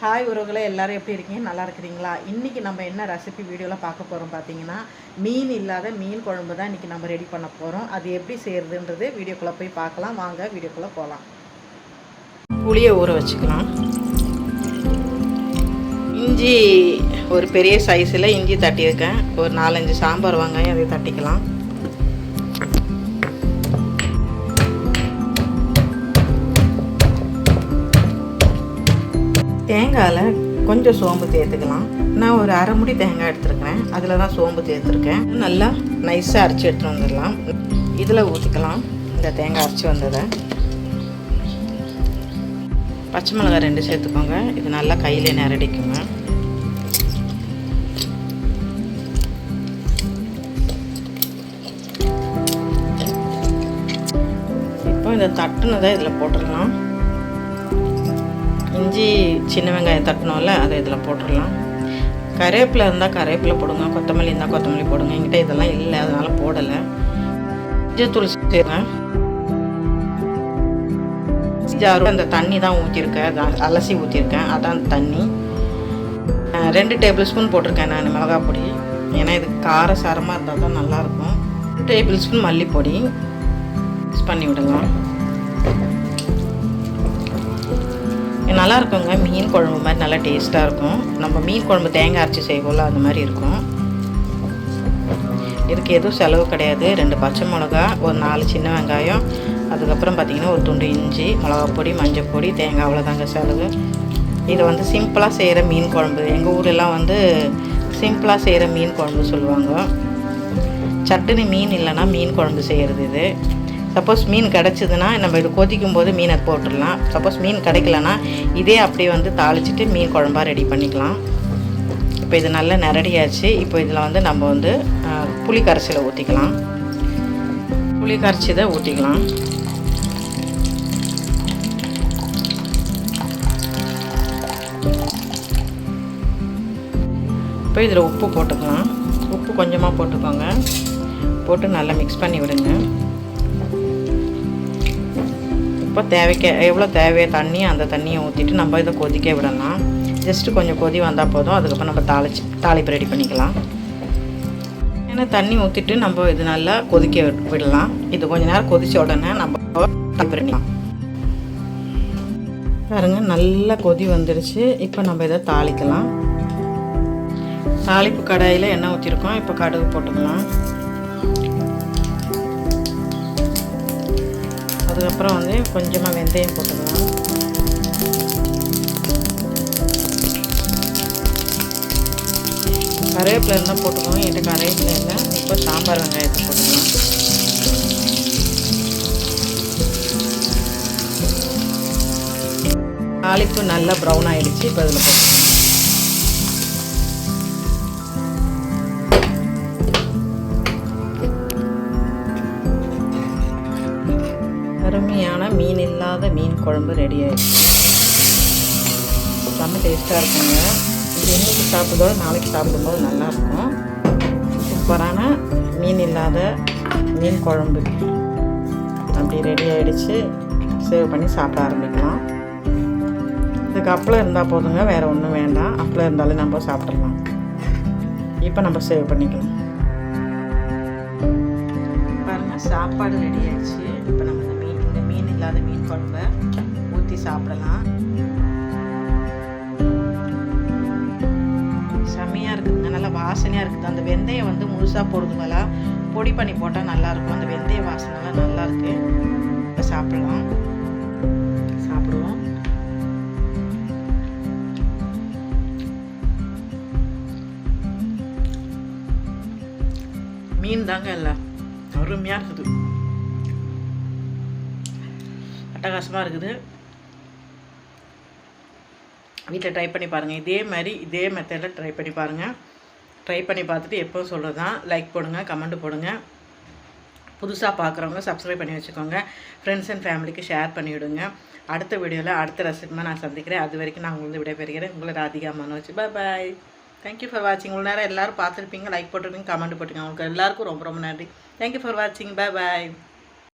Hi உறவுகளை எல்லாரும் எப்படி இருக்கீங்க? நல்லா இருக்கிறீங்களா? இன்றைக்கி நம்ம என்ன ரெசிபி வீடியோவில் பார்க்க போகிறோம் பார்த்தீங்கன்னா மீன் இல்லாத மீன் குழம்பு தான் இன்றைக்கி நம்ம ரெடி பண்ண போகிறோம் அது எப்படி செய்கிறதுன்றது வீடியோக்குள்ளே போய் பார்க்கலாம். வாங்க வீடியோக்குள்ளே போகலாம் புளியை ஊற வச்சுக்கலாம். இஞ்சி ஒரு பெரிய சைஸில் இஞ்சி தட்டியிருக்கேன். ஒரு நாலஞ்சு சாம்பார் வெங்காயம் அதை தட்டிக்கலாம். தேங்காயில் கொஞ்சம் சோம்பு சேர்த்துக்கலாம். நான் ஒரு அரை முடி தேங்காய் எடுத்துருக்கிறேன். அதில் தான் சோம்பு சேர்த்துருக்கேன். நல்லா நைஸாக அரைச்சி எடுத்துகிட்டு வந்துடலாம். இதில் ஊற்றிக்கலாம் இந்த தேங்காய் அரைச்சி வந்ததை. பச்சை மிளகாய் ரெண்டு சேர்த்துக்கோங்க. இது நல்லா கையிலே நிரடிக்குங்க. இப்போ இந்த தட்டுனதை இதில் போட்டுடலாம். இஞ்சி சின்ன வெங்காயம் தட்டணும்ல அதை இதில் போட்டுடலாம். கருவேப்பிலை இருந்தால் கருவேப்பிலை போடுங்க கொத்தமல்லி இருந்தால் கொத்தமல்லி போடுங்க. என்கிட்ட இதெல்லாம் இல்லை அதனால் போடலை. மஞ்சத்தூள் சேர்ங்க ஜாரு அந்த தண்ணி தான் ஊற்றிருக்கேன் அலசி ஊற்றிருக்கேன் அதான் தண்ணி. ரெண்டு டேபிள் ஸ்பூன் போட்டிருக்கேன் நான் மிளகா பொடி. ஏன்னா இது கார சாரமாக இருந்தால் தான் நல்லாயிருக்கும் டேபிள் ஸ்பூன் மல்லிப்பொடி. மிக்ஸ் பண்ணி விடலாம். நல்லா இருக்குங்க மீன் குழம்பு மாதிரி நல்லா டேஸ்ட்டாக இருக்கும். நம்ம மீன் குழம்பு தேங்காய் அரைச்சி செய்வோம்ல அந்த மாதிரி இருக்கும். இதுக்கு எதுவும் செலவு கிடையாது. ரெண்டு பச்சை மிளகா ஒரு நாலு சின்ன வெங்காயம் அதுக்கப்புறம் பார்த்திங்கன்னா ஒரு துண்டு இஞ்சி மிளகா பொடி மஞ்சள் பொடி தேங்காய் அவ்வளோதாங்க செலவு. இது வந்து சிம்பிளாக செய்கிற மீன் குழம்பு. எங்கள் ஊரெல்லாம் வந்து சிம்பிளாக செய்கிற மீன் குழம்பு சொல்லுவாங்க. சட்டுன்னு மீன் இல்லைன்னா மீன் குழம்பு செய்கிறது இது. சப்போஸ் மீன் கிடச்சிதுன்னா நம்ம இது கொதிக்கும் போது மீனை போட்டுடலாம். சப்போஸ் மீன் கிடைக்கலனா இதே அப்படியே வந்து தாளிச்சிட்டு மீன் குழம்பா ரெடி பண்ணிக்கலாம். இப்போ இது நல்லா நிரடியாச்சு. இப்போ இதில் வந்து நம்ம வந்து புளி கரைசலை ஊற்றிக்கலாம் புளி கரைச்சிதை ஊற்றிக்கலாம் இப்போ இதில் உப்பு போட்டுக்கலாம். உப்பு கொஞ்சமாக போட்டுக்கோங்க. போட்டு நல்லா மிக்ஸ் பண்ணி விடுங்க. அப்போ தேவைக்க எவ்வளோ தேவையோ தண்ணி அந்த தண்ணியை ஊற்றிட்டு நம்ம இதை கொதிக்க விடலாம். ஜஸ்ட்டு கொஞ்சம் கொதி வந்தால் போதும். அதுக்கப்புறம் நம்ம தாளிச்சு தாளிப்பு ரெடி பண்ணிக்கலாம். ஏன்னா தண்ணி ஊற்றிட்டு நம்ம இது நல்லா கொதிக்க விடலாம். இது கொஞ்ச நேரம் கொதிச்ச உடனே நம்ம தாளிப்பு பண்ணிக்கலாம். பாருங்கள் நல்லா கொதி வந்துருச்சு. இப்போ நம்ம இதை தாளிக்கலாம். தாளிப்பு கடாயில் எண்ணெய் ஊற்றிருக்கோம் இப்போ கடுகு போட்டுக்கலாம். அதுக்கப்புறம் வந்து கொஞ்சமாக வெந்தயம் போட்டுக்கலாம். கருவேப்பிலை இருந்தால் போட்டுக்கோங்க என்கிட்ட கருவேப்பிலை இல்லை. இப்போ சாம்பார் வெங்காயத்தை போட்டுக்கலாம். தாளிப்பு நல்லா ப்ரௌன் ஆகிடுச்சு இப்போ அதில் போட்டுக்கலாம். அருமையான மீன் இல்லாத மீன் குழம்பு ரெடி ஆயிடுச்சு. செம்ம டேஸ்ட்டாக இருக்குங்க. இது இன்னைக்கு சாப்பிடுறதோட நாளைக்கு சாப்பிடும்போது நல்லாயிருக்கும் சூப்பரான மீன் இல்லாத மீன் குழம்பு. அப்படி ரெடி ஆகிடுச்சு சேவ் பண்ணி சாப்பிட ஆரம்பிக்கலாம். இதுக்கு அப்பளம் இருந்தால் போதுங்க வேறு ஒன்றும் வேண்டாம். அப்பளம் இருந்தாலும் நம்ம சாப்பிடலாம். இப்போ நம்ம சேவ் பண்ணிக்கலாம். பாருங்கள் சாப்பாடு ரெடி ஆயிடுச்சு. இப்போ நம்ம இந்த மீன் இல்லாத மீன் குழம்ப. ஊற்றி சாப்பிடலாம். செம்மையாக இருக்குதுங்க. நல்லா வாசனையாக இருக்குது. அந்த வெந்தயம் வந்து முழுசாக போடுறது பொடி பண்ணி போட்டால் நல்லாயிருக்கும். அந்த வெந்தய வாசனைலாம் நல்லாயிருக்கு. இப்போ சாப்பிடலாம். சாப்பிடுவோம். மீன் தாங்க இல்லை அருமையாக இருக்குது. அட்டகாசமாக இருக்குது. வீட்டில் ட்ரை பண்ணி பாருங்கள் இதே மாதிரி இதே மெத்தடில் ட்ரை பண்ணி பாருங்கள் ட்ரை பண்ணி பார்த்துட்டு எப்போ சொல்கிறது தான் லைக் போடுங்க கமெண்ட் போடுங்க. புதுசாக பார்க்குறவங்க சப்ஸ்கிரைப் பண்ணி வச்சுக்கோங்க. ஃப்ரெண்ட்ஸ் அண்ட் ஃபேமிலிக்கு ஷேர் பண்ணிவிடுங்க அடுத்த வீடியோவில் அடுத்த ரெசிபிமாக நான் சந்திக்கிறேன். அது வரைக்கும் நான் உங்களுக்கு விடைபெறுகிறேன். உங்களை Radhika Manoj. Bye bye thank you for வாட்சிங் இவ்வளோ நேரம் எல்லோரும் பார்த்துருப்பீங்க. லைக் போட்டிருப்பீங்க கமெண்ட் போட்டுருங்க உங்களுக்கு எல்லாருக்கும் ரொம்ப ரொம்ப நன்றி. தேங்க்யூ ஃபார் வாட்சிங் பாய் பாய்